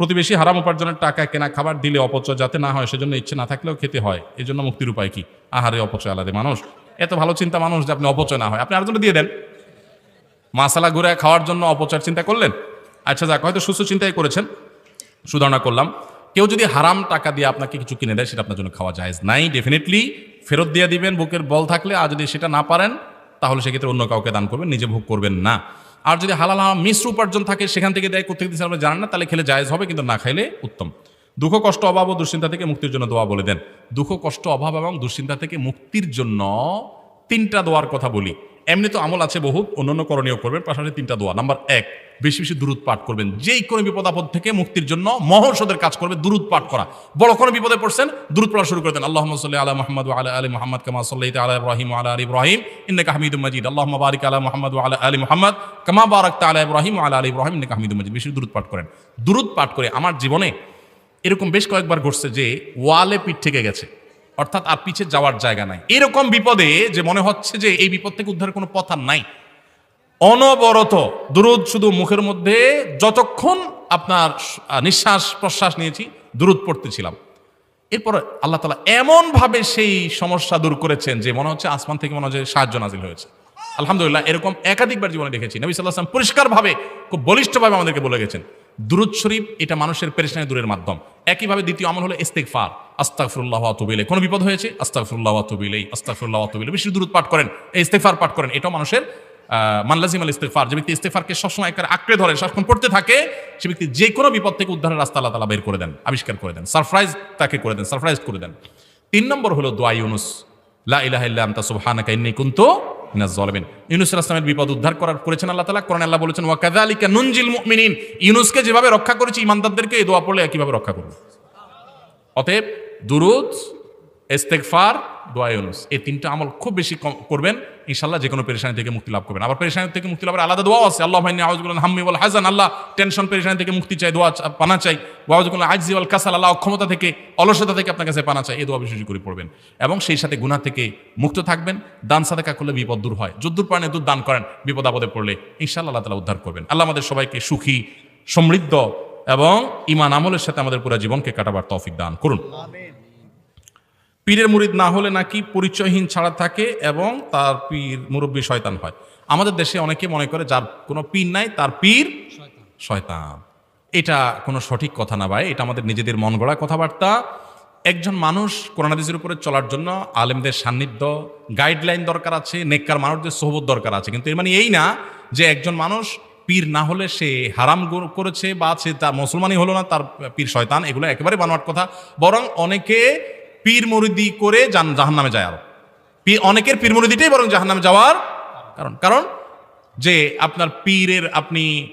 প্রতিবেশী হারাম উপার্জনের টাকা কেনা খাবার দিলে অপচয় যাতে না হয়, সেজন্য ইচ্ছে না থাকলেও খেতে হয়। এই জন্য মুক্তির উপায় কি? আহারে অপচয় আলাদা মানুষ। এত ভালো চিন্তা মানুষ যে আপনি অপচয় না হয়। আপনি আরেকজনে দিয়ে দেন। মাসালা ঘুরে খাওয়ার জন্য অপচয়ের চিন্তা করলেন? আচ্ছা যাক, হয়তো সুস্থ চিন্তাই করেছেন। সুধারণা করলাম। কেউ যদি হারাম টাকা দিয়ে আপনাকে কিছু কিনে দেয়, সেটা আপনার জন্য খাওয়া যায় নাই। ডেফিনেটলি ফেরত দিয়ে দিবেন, বুকের বল থাকলে, আর যদি সেটা না পারেন, তাহলে সেক্ষেত্রে অন্য কাউকে দান করবেন, নিজে ভোগ করবেন না। আর যদি হালাল হারাম মিশ্র উপার্জন থাকে, সেখান থেকে দেয় কোথেকে দিচ্ছে আপনি জানেন না, তাহলে খেলে জায়েজ হবে, কিন্তু না খাইলে উত্তম। দুঃখ, কষ্ট, অভাব ও দুশ্চিন্তা থেকে মুক্তির জন্য দোয়া বলে দেন। দুঃখ, কষ্ট, অভাব এবং দুশ্চিন্তা থেকে মুক্তির জন্য তিনটা দোয়ার কথা বলি। এমনি তো আমল আছে বহুত, অন্যান্য করণীয় করবেন, পাশাপাশি তিনটা দোয়া। নাম্বার এক বেশি বেশি দূরত পাঠ করবেন। যেই কোনো বিপদ আপদ থেকে মুক্তির জন্য মহর্ষদের কাজ করবে দূরত পাঠ করা। বড় কোনো বিপদে পড়ছেন দূরত পড়া শুরু করে দেন। আল্লাহ সাল্লি আলা মোহাম্মদ আলা আলী মোহাম্মদ কামা সাল্লাইতে আলা ইব্রাহিম আলা আলী ইব্রাহিম ইন্নাকা হামিদুম মাজিদ। আল্লাহ বারিক আলা মোহাম্মদ আলা আলী মোহাম্মদ কামা বারাকতা আলা ইব্রাহিম আলা আলী ইব্রাহিম ইন্নাকা হামিদুম মাজিদ। বেশি দূরত পাঠ করেন। দূরত পাঠ করে আমার জীবনে এরকম বেশ কয়েকবার ঘটছে যে ওয়ালে পিঠ থেকে গেছে। অর্থাৎ আর পিছে যাওয়ার জায়গা নাই। এরকম বিপদে যে মনে হচ্ছে যে এই বিপদ থেকে উদ্ধারের কোনো পথ আর নাই। অনবরত দুরুদ শুধু মুখের মধ্যে, যতক্ষণ আপনার নিঃশ্বাস প্রশ্বাস নিয়েছি, দুরুদ পড়তেছিলাম। এরপর আল্লাহ তালা এমনভাবে সেই সমস্যা দূর করেছেন যে মনে হচ্ছে আসমান থেকে মনে হচ্ছে সাহায্য নাজিল হয়েছে। আলহামদুলিল্লাহ, এরকম একাধিকবার জীবনে দেখেছি। নবী সাল্লাহ আসলাম পরিষ্কারভাবে, খুব বলিষ্ঠভাবে আমাদেরকে বলে গেছেন, দুরুদ শরীফ এটা মানুষের পেরেশানি দূরের মাধ্যম। একইভাবে দ্বিতীয় আমল হলো ইস্তেকফার আস্তাগফিরুল্লাহ ওয়া আতুবু কোনো বিপদ হয়েছে? আস্তাগফিরুল্লাহ ওয়া আতুবু ইলাইহি, আস্তাগফিরুল্লাহ ওয়া আতুবু ইলাইহি। বেশি দূরত পাঠ করেন এই ইস্তেগফার পাঠ করেন। এটাও মানুষের মানলাজিম আল ইস্তেফার যে ব্যক্তি ইস্তেগফারকে সবসময় একেবারে আঁকড়ে ধরে, সারাক্ষণ পড়তে থাকে, সে ব্যক্তি যে কোনো বিপদ থেকে উদ্ধারের রাস্তা আল্লাহ তালা বের করে দেন, আবিষ্কার করে দেন, সারপ্রাইজ তাকে করে দেন, সারপ্রাইজ করে দেন। তিন নম্বর হলো দোয়া ইউনুস, লা ইলাহা ইল্লা আনতা সুবহানাকা ইন্নী কুনতু মিনাজ জালিমিন ইউনুস আলাইহিস বিপদ উদ্ধার করার করেছেন আল্লাহ তাআলা কোরআনে আল্লাহ বলেছেন, ওয়া কাযালিকা নুনজিল মুমিনিন ইউনুসকে যেভাবে রক্ষা করেছি, ইমানদারদেরকে এই দোয়া পড়লে কীভাবে রক্ষা করব। অতএব দুরুদ ইস্তেগফার, দোয়া ইউনুস। এই তিনটা আমল খুব বেশি করবেন ইনশাল্লাহ যে কোনো পেরেশানি থেকে মুক্তি লাভ করবেন। আবার পেরেশানি থেকে মুক্তি লাভের আলাদা দোয়া আছে, আল্লাহ ভাইনি আউযুবিল্লাহ হাম্মি ওয়াল হাজান আল্লাহ টেনশন পেরেশানি থেকে মুক্তি চাই, দোয়া পানা চাই। ওয়াউযুবিল্লাহ আজজি ওয়াল কাসাল আল্লাহ অক্ষমতা থেকে, অলসতা থেকে আপনার কাছে পানা চাই, এই দোয়া বিশেষ করে পড়বেন। এবং সেই সাথে গুনাহ থেকে মুক্ত থাকবেন, দান সাদাকা করলে বিপদ দূর হয়। যদ্দূর পারেন এদূর দান করেন, বিপদ আপদে পড়লে ইনশাল্লাহ আল্লাহ তাআলা উদ্ধার করবেন। আল্লাহ আমাদের সবাইকে সুখী, সমৃদ্ধ এবং ইমান আমলের সাথে আমাদের পুরো জীবনকে কাটাবার তৌফিক দান করুন। পীরের মুরিদ না হলে নাকি পরিচয়হীন ছাড়া থাকে এবং তার পীর মুরব্বী শয়তান হয়। আমাদের দেশে অনেকে মনে করে যার কোনো পীর নাই, তার পীর শয়তান। এটা কোনো সঠিক কথা না ভাই, এটা আমাদের নিজেদের মন গড়া কথাবার্তা। একজন মানুষ কোরআনাদিসের উপরে চলার জন্য আলেমদের সান্নিধ্য গাইডলাইন দরকার আছে, নেককার মানুষদের সোহবত দরকার আছে। কিন্তু এর মানে এই না যে একজন মানুষ পীর না হলে সে হারাম করেছে বা সে তার মুসলমানই হলো না, তার পীর শয়তান, এগুলো একেবারে বানোয়ার কথা। বরং অনেকে পীর মুরিদি করে জান জাহান নামে যায় আরও। অনেকের পীর মুরিদিটাই বরং জাহান নামে যাওয়ার কারণ। কারণ যে আপনার পীরের আপনি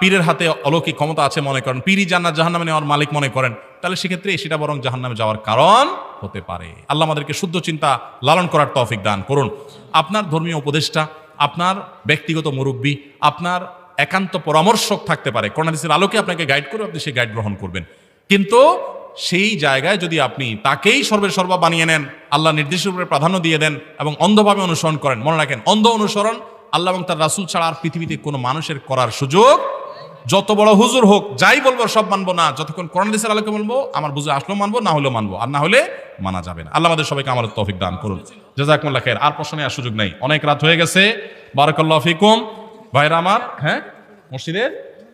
পীরের হাতে অলৌকিক ক্ষমতা আছে মনে করেন, পীরই জান্নাত জাহান্নামে নেওয়ার মালিক মনে করেন, তাহলে সেক্ষেত্রে সেটা বরং জাহান্নামে যাওয়ার কারণ হতে পারে। আল্লাহ আমাদেরকে শুদ্ধ চিন্তা লালন করার তৌফিক দান করুন। আপনার ধর্মীয় উপদেষ্টা, আপনার ব্যক্তিগত মুরব্বী, আপনার একান্ত পরামর্শক থাকতে পারে। করোনাদিসের আলোকে আপনাকে গাইড করে আপনি সেই গাইড গ্রহণ করবেন। কিন্তু সেই জায়গায় যদি আপনি তাকেই সর্বের সর্বা বানিয়ে নেন, আল্লাহ নির্দেশের উপরে প্রাধান্য দিয়ে দেন এবং অন্ধভাবে অনুসরণ করেন। মনে রাখেন, অন্ধ অনুসরণ আল্লাহ এবং তার রাসুল ছাড়া আর পৃথিবীতে কোনো মানুষের করার সুযোগ যত বড় হুজুর হোক, যাই বলব সব মানবো না, যতক্ষণ কোরআন দেশের আলোকে বলব আমার বুঝে আসলেও মানবো, না হলেও মানবো, আর না হলে মানা যাবে না। আল্লাহ আমাদের সবাইকে আমার তৌফিক দান করুন। জাজাকুল্লাহ খের আর প্রশ্ন নেওয়ার সুযোগ নেই। অনেক রাত হয়ে গেছে। বারাকাল্লাহ ফিকুম। ভাইরা আমার হ্যাঁ? মসজিদের?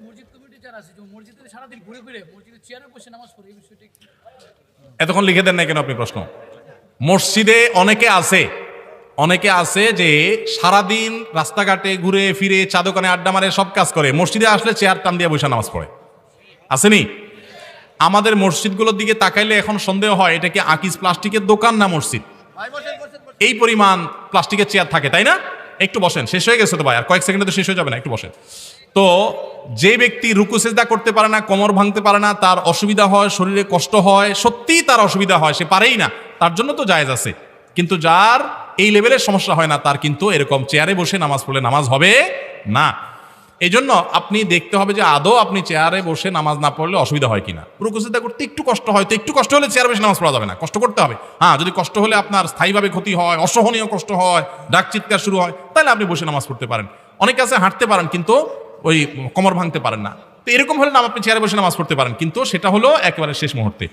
মসজিদ কমিটি যারা আছে মসজিদে সারাদিন ঘুরে ঘুরে মসজিদের চেয়ারে বসে নামাজ পড়ে? এতক্ষণ লিখে দেন না কেন আপনি প্রশ্ন? মসজিদে অনেকে আছে অনেকে আছে যে সারাদিন রাস্তাঘাটে ঘুরে ফিরে চা দোকানে আড্ডা মারে, সব কাজ করে। মসজিদে আসলে চেয়ার টান দিয়ে বসে নামাজ পড়ে। আসেনি আমাদের মসজিদগুলোর দিকে তাকাইলে এখন সন্দেহ হয়, এটা কি আকিস প্লাস্টিকের দোকান না মসজিদ? এই পরিমাণ প্লাস্টিকের চেয়ার থাকে, তাই না? একটু বসেন, শেষ হয়ে গেছে তো ভাই, আর কয়েক সেকেন্ডে তো শেষ হয়ে যাবে না, একটু বসেন। তো যে ব্যক্তি রুকু সেজদা করতে পারে না, কোমর ভাঙতে পারে না, তার অসুবিধা হয়, শরীরে কষ্ট হয়, সত্যিই তার অসুবিধা হয়, সে পারেই না, তার জন্য তো জায়েজ আছে। কিন্তু যার এই লেভেলের সমস্যা হয় না, তার কিন্তু এরকম চেয়ারে বসে নামাজ পড়লে নামাজ হবে না। এই জন্য আপনি দেখতে হবে যে আদৌ আপনি চেয়ারে বসে নামাজ না পড়লে অসুবিধা হয় কিনা। রুকুসিদা করতে একটু কষ্ট হয়, তো একটু কষ্ট হলে চেয়ারে বসে নামাজ পড়া যাবে না, কষ্ট করতে হবে। হ্যাঁ যদি কষ্ট হলে আপনার স্থায়ীভাবে ক্ষতি হয়, অসহনীয় কষ্ট হয় ডাক চিৎকার শুরু হয়, তাহলে আপনি বসে নামাজ পড়তে পারেন। অনেকে আছে হাঁটতে পারেন, কিন্তু ওই কোমর ভাঙতে পারেন না। তো এরকম হলে নাম আপনি চেয়ারে বসে নামাজ পড়তে পারেন, কিন্তু সেটা হলো একেবারে শেষ মুহূর্তে।